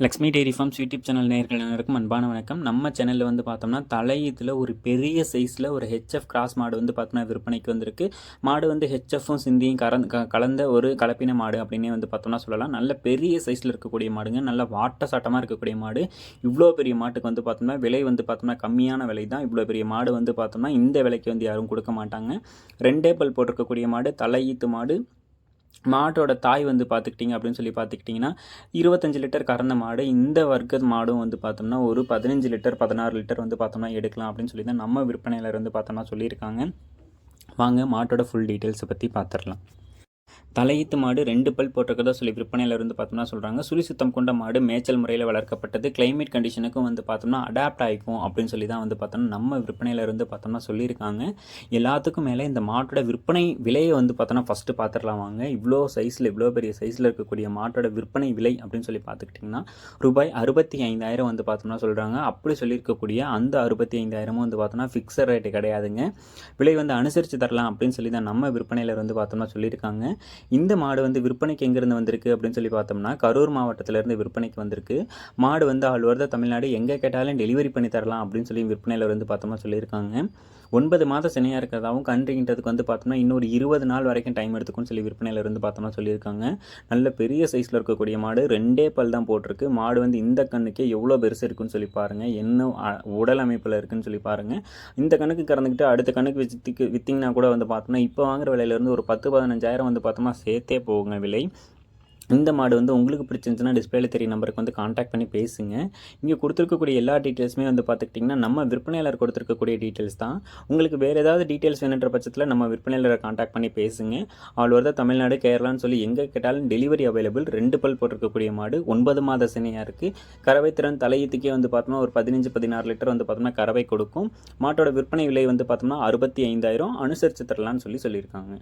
Lakshmi dairy farms YouTube channel நேர்கள் அனைவருக்கும் அன்பான வணக்கம். நம்ம சேனலில் வந்து பார்த்தோம்னா தலையத்தில் ஒரு பெரிய சைஸில் ஒரு ஹெச்எஃப் கிராஸ் மாடு வந்து பார்த்தோம்னா விற்பனைக்கு வந்திருக்கு. மாடு வந்து ஹெச்எஃப்பும் சிந்தியும் கறந்து க- கலந்த ஒரு கலப்பின மாடு அப்படின்னே வந்து பார்த்தோம்னா சொல்லலாம். நல்ல பெரிய சைஸில் இருக்கக்கூடிய மாடுங்க. நல்ல வாட்ட சாட்டமாக இருக்கக்கூடிய மாடு. இவ்வளோ பெரிய மாட்டுக்கு வந்து பார்த்தோம்னா விலை வந்து பார்த்தோம்னா கம்மியான விலை தான். இவ்வளோ பெரிய மாடு வந்து பார்த்தோம்னா இந்த விலைக்கு வந்து யாரும் கொடுக்க மாட்டாங்க. ரெண்டே பல் போட்டிருக்கக்கூடிய மாடு தலையீத்து மாடு. மாட்டோட தாய் வந்து பார்த்துக்கிட்டிங்க அப்படின்னு சொல்லி பார்த்துக்கிட்டிங்கன்னா இருபத்தஞ்சு லிட்டர் கறந்த மாடு இந்த வர்க்க மாடும் வந்து பார்த்தோம்னா ஒரு பதினஞ்சு லிட்டர் பதினாறு லிட்டர் வந்து பார்த்தோம்னா எடுக்கலாம் அப்படின்னு சொல்லி தான் நம்ம விற்பனையில் வந்து பார்த்தோம்னா சொல்லியிருக்காங்க. வாங்க மாட்டோட ஃபுல் டீட்டெயில்ஸை பற்றி பார்த்துடலாம். தலையீத்து மாடு ரெண்டு பல் போட்டிருக்கதா சொல்லி விற்பனையில் இருந்து பார்த்தோம்னா சொல்கிறாங்க சுழி சுத்தம் கொண்ட மாடு மேய்ச்சல் முறையில் வளர்க்கப்பட்டது. கிளைமேட் கண்டிஷனுக்கும் வந்து பார்த்தோம்னா அடாப்ட் ஆகிக்கும் அப்படின்னு சொல்லி தான் வந்து பார்த்தோம்னா நம்ம விற்பனையில் இருந்து பார்த்தோம்னா சொல்லியிருக்காங்க. எல்லாத்துக்கும் மேலே இந்த மாட்டோட விற்பனை விலையை வந்து பார்த்தோன்னா ஃபஸ்ட்டு பார்த்துடலாம் வாங்க. இவ்வளோ சைஸில் இவ்வளோ பெரிய சைஸில் இருக்கக்கூடிய மாட்டோட விற்பனை விலை அப்படின்னு சொல்லி பார்த்துக்கிட்டிங்கன்னா ரூபாய் அறுபத்தி ஐந்தாயிரம் வந்து பார்த்தோம்னா சொல்கிறாங்க அப்படி சொல்லியிருக்கக்கூடிய அந்த அறுபத்தி ஐந்தாயிரமும் வந்து பார்த்தோம்னா ஃபிக்ஸட் ரேட்டு கிடையாதுங்க. விலை வந்து அனுசரித்து தரலாம் அப்படின்னு சொல்லி தான் நம்ம விற்பனையில் வந்து பார்த்தோம்னா சொல்லியிருக்காங்க. இந்த மாடு வந்து விற்பனைக்கு எங்கேருந்து வந்திருக்கு அப்படின்னு சொல்லி பார்த்தோம்னா கரூர் மாவட்டத்திலேருந்து விற்பனைக்கு வந்திருக்கு. மாடு வந்து ஆள் தமிழ்நாடு எங்கே கேட்டாலும் டெலிவரி பண்ணி தரலாம் அப்படின்னு சொல்லி விற்பனையில் வந்து பார்த்தோம்னா சொல்லியிருக்காங்க. ஒன்பது மாதம் சினையாக இருக்கிறதாவும் கன்றுகின்றதுக்கு வந்து பார்த்தோம்னா இன்னொரு இருபது நாள் வரைக்கும் டைம் எடுத்துக்கும்னு சொல்லி விற்பனையில் இருந்து பார்த்தோம்னா சொல்லியிருக்காங்க. நல்ல பெரிய சைஸில் இருக்கக்கூடிய மாடு ரெண்டே பல் தான் போட்டிருக்கு. மாடு வந்து இந்த கண்ணுக்கே எவ்வளோ பெருசு இருக்குன்னு சொல்லி பாருங்கள் என்ன உடல் அமைப்பில் இருக்குன்னு சொல்லி பாருங்கள் இந்த கணக்கு கறந்துக்கிட்டு அடுத்த கணக்கு வித்துக்கு விற்றிங்கன்னா கூட வந்து பார்த்தோம்னா இப்போ வாங்குற விலையிலேருந்து ஒரு பத்து பதினஞ்சாயிரம் வந்து பார்த்தோம்னா சேர்த்தே போகுங்க விலை. இந்த மாடு வந்து உங்களுக்கு பிடிச்சிருந்துச்சுன்னா டிஸ்பிளேல தெரிய நம்பருக்கு வந்து காண்டாக்ட் பண்ணி பேசுங்க. இங்கே கொடுத்துருக்கக்கூடிய எல்லா டீட்டெயில்ஸுமே வந்து பார்த்துக்கிட்டிங்கன்னா நம்ம விற்பனையாளர் கொடுத்துருக்கக்கூடிய டீட்டெயில்ஸ் தான். உங்களுக்கு வேறு ஏதாவது டீட்டெயில்ஸ் வேணுன்ற பட்சத்தில் நம்ம விற்பனையாளரை காண்டாக்ட் பண்ணி பேசுங்க. அவள் வருத தமிழ்நாடு கேரளான்னு சொல்லி எங்கே கேட்டாலும் டெலிவரி அவைலபிள் ரெண்டு பல் போட்டிருக்கக்கூடிய மாடு ஒன்பது மாத சினையாக இருக்குது கறவை திறன் தலையத்துக்கே வந்து பார்த்தோம்னா ஒரு பதினஞ்சு பதினாறு லிட்டர் வந்து பார்த்தோம்னா கறவை கொடுக்கும். மாட்டோட விற்பனை விலை வந்து பார்த்தோம்னா அறுபத்தி ஐந்தாயிரம் அனுசரித்து தரலான்னு சொல்லி சொல்லியிருக்காங்க.